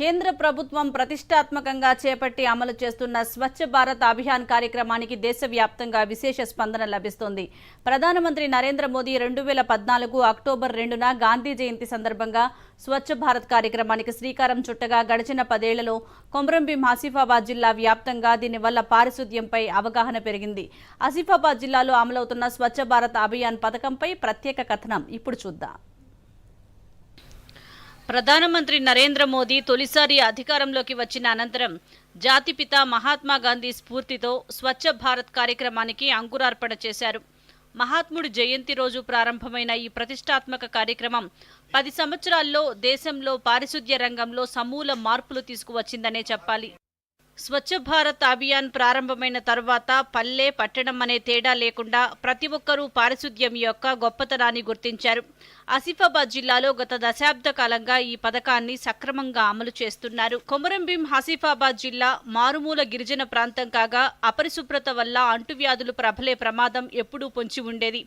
కేంద్ర ప్రభుత్వం ప్రతిష్టాత్మకంగా చేపట్టి అమలు చేస్తున్న స్వచ్ఛ భారత్ అభియాన్ కార్యక్రమానికి దేశవ్యాప్తంగా విశేష స్పందన లభిస్తోంది. ప్రధానమంత్రి నరేంద్ర మోదీ రెండు వేల పద్నాలుగు అక్టోబర్ రెండున గాంధీ జయంతి సందర్భంగా స్వచ్ఛ భారత్ కార్యక్రమానికి శ్రీకారం చుట్టగా గడిచిన పదేళ్ళలో కొమరంభీం ఆసిఫాబాద్ జిల్లా వ్యాప్తంగా దీనివల్ల పారిశుద్ధ్యంపై అవగాహన పెరిగింది. ఆసిఫాబాద్ జిల్లాలో అమలవుతున్న స్వచ్ఛ భారత్ అభియాన్ పథకంపై ప్రత్యేక కథనం. ఇప్పుడు చూద్దాం. ప్రధానమంత్రి నరేంద్ర మోదీ తొలిసారి అధికారంలోకి వచ్చిన అనంతరం జాతిపిత మహాత్మా గాంధీ స్ఫూర్తితో స్వచ్ఛ భారత్ కార్యక్రమానికి అంకురార్పణ చేశారు. మహాత్ముడు జయంతి రోజు ప్రారంభమైన ఈ ప్రతిష్టాత్మక కార్యక్రమం పది సంవత్సరాల్లో దేశంలో పారిశుద్ధ్య రంగంలో సమూల మార్పులు తీసుకువచ్చిందనే చెప్పాలి. స్వచ్ఛ భారత్ అభియాన్ ప్రారంభమైన తర్వాత పల్లె పట్టణం అనే తేడా లేకుండా ప్రతి ఒక్కరూ పారిశుద్ధ్యం యొక్క గొప్పతనాన్ని గుర్తించారు. ఆసిఫాబాద్ జిల్లాలో గత దశాబ్ద కాలంగా ఈ పథకాన్ని సక్రమంగా అమలు చేస్తున్నారు. కొమరంభీం ఆసిఫాబాద్ జిల్లా మారుమూల గిరిజన ప్రాంతం కాగా అపరిశుభ్రత వల్ల అంటువ్యాధులు ప్రబలే ప్రమాదం ఎప్పుడూ పొంచి ఉండేది.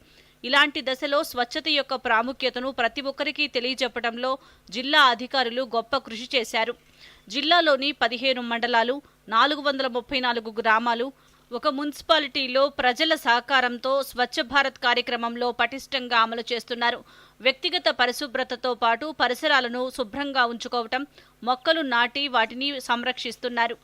ఇలాంటి దశలో స్వచ్ఛత యొక్క ప్రాముఖ్యతను ప్రతి ఒక్కరికి తెలియజెప్పడంలో జిల్లా అధికారులు గొప్ప కృషి చేశారు. జిల్లాలోని పదిహేను మండలాలు నాలుగు వందల ముప్పై నాలుగు గ్రామాలు ఒక మున్సిపాలిటీలో ప్రజల సహకారంతో స్వచ్ఛ భారత్ కార్యక్రమంలో పటిష్టంగా అమలు చేస్తున్నారు. వ్యక్తిగత పరిశుభ్రతతో పాటు పరిసరాలను శుభ్రంగా ఉంచుకోవటం మొక్కలు నాటి వాటిని సంరక్షిస్తున్నారు.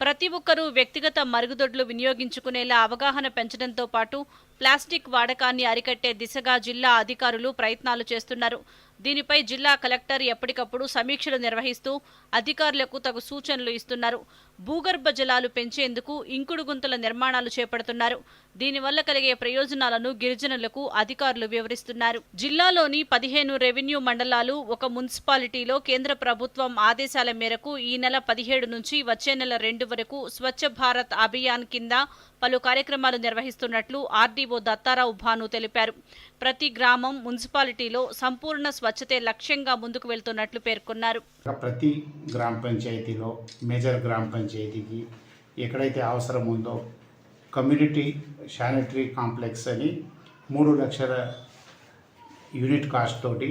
ప్రతి ఒక్కరూ వ్యక్తిగత మరుగుదొడ్లు వినియోగించుకునేలా అవగాహన పెంచడంతో పాటు ప్లాస్టిక్ వాడకాన్ని అరికట్టే దిశగా జిల్లా అధికారులు ప్రయత్నాలు చేస్తున్నారు. దీనిపై జిల్లా కలెక్టర్ ఎప్పటికప్పుడు సమీక్షలు నిర్వహిస్తూ అధికారులకు తగు సూచనలు ఇస్తున్నారు. భూగర్భ జలాలు పెంచేందుకు ఇంకుడు గుంతల నిర్మాణాలు చేపడుతున్నారు. దీనివల్ల కలిగే ప్రయోజనాలను గిరిజనులకు అధికారులు వివరిస్తున్నారు. జిల్లాలోని పదిహేను రెవెన్యూ మండలాలు ఒక మున్సిపాలిటీలో కేంద్ర ప్రభుత్వం ఆదేశాల మేరకు ఈ నెల పదిహేడు నుంచి వచ్చే నెల రెండు వరకు స్వచ్ఛ భారత్ అభియాన్ కింద పలు కార్యక్రమాలు నిర్వహిస్తున్నట్లు ఆర్డీఓ దత్తారావు భాను తెలిపారు. ప్రతి గ్రామం మున్సిపాలిటీలో సంపూర్ణ స్వచ్ఛతే లక్ష్యంగా ముందుకు వెళ్తున్నట్లు పేర్కొన్నారు. ప్రతి గ్రామ పంచాయతీలో మేజర్ గ్రామ పంచాయతీకి ఎక్కడైతే అవసరం ఉందో కమ్యూనిటీ శానిటరీ కాంప్లెక్స్ అని మూడు లక్షల యూనిట్ కాస్ట్ తోటి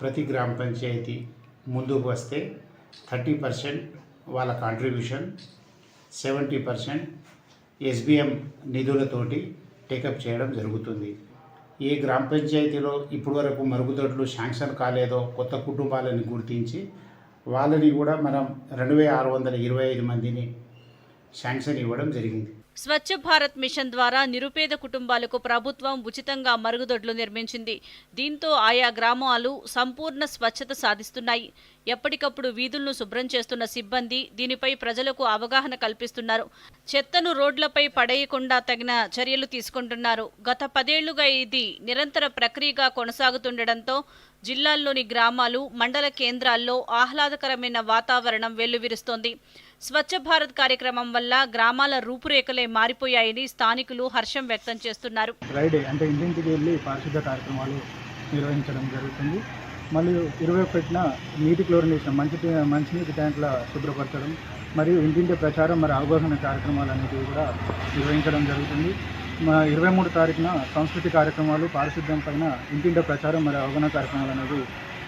ప్రతి గ్రామ పంచాయతీ ముందుకు వస్తే థర్టీ పర్సెంట్ వాళ్ళ కాంట్రిబ్యూషన్ సెవెంటీ పర్సెంట్ ఎస్బిఎం నిధులతోటి టేకప్ చేయడం జరుగుతుంది. ఏ గ్రామ పంచాయతీలో ఇప్పటివరకు మరుగుదొడ్లు శాంక్షన్ కాలేదో కొత్త కుటుంబాలను గుర్తించి వాళ్ళని కూడా మనం రెండు వేల ఆరు వందల ఇరవై ఐదు మందిని శాంక్షన్ ఇవ్వడం జరిగింది. స్వచ్ఛ భారత్ మిషన్ ద్వారా నిరుపేద కుటుంబాలకు ప్రభుత్వం ఉచితంగా మరుగుదొడ్లు నిర్మించింది. దీంతో ఆయా గ్రామాలు సంపూర్ణ స్వచ్ఛత సాధిస్తున్నాయి. ఎప్పటికప్పుడు వీధులను శుభ్రం చేస్తున్న సిబ్బంది దీనిపై ప్రజలకు అవగాహన కల్పిస్తున్నారు. చెత్తను రోడ్లపై పడేయకుండా తగిన చర్యలు తీసుకుంటున్నారు. గత పదేళ్ళుగా ఇది నిరంతర ప్రక్రియగా కొనసాగుతుండటంతో జిల్లాల్లోని గ్రామాలు మండల కేంద్రాల్లో ఆహ్లాదకరమైన వాతావరణం వెల్లువిరుస్తోంది. స్వచ్ఛ భారత్ కార్యక్రమం వల్ల గ్రామాల రూపురేఖలే మారిపోయాయని స్థానికులు హర్షం వ్యక్తం చేస్తున్నారు. ఫ్రైడే అంటే ఇంటింటికి వెళ్ళి పారిశుద్ధ కార్యక్రమాలు నిర్వహించడం జరుగుతుంది. మరియు ఇరవై ఒకటిన నీటి క్లోరినేషన్ మంచి మంచినీటి ట్యాంకుల శుభ్రపరచడం మరియు ఇంటింటి ప్రచారం మరి అవగాహన కార్యక్రమాలు అనేవి కూడా నిర్వహించడం జరుగుతుంది. మా ఇరవై మూడు తారీఖున సంస్కృతి కార్యక్రమాలు పారిశుద్ధ్యం పైన ఇంటింటి ప్రచారం మరియు అవగాహన కార్యక్రమాలు అనేవి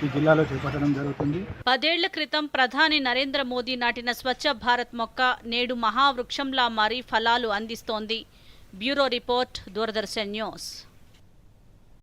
ఈ జిల్లాలో చేపట్టడం జరుగుతుంది. పదేళ్ళ క్రితం ప్రధాని నరేంద్ర మోదీ నాటిన స్వచ్ఛ భారత్ మొక్క నేడు మహావృక్షంలా మారి ఫలాలు అందిస్తోంది. Bureau report Doordarshan news.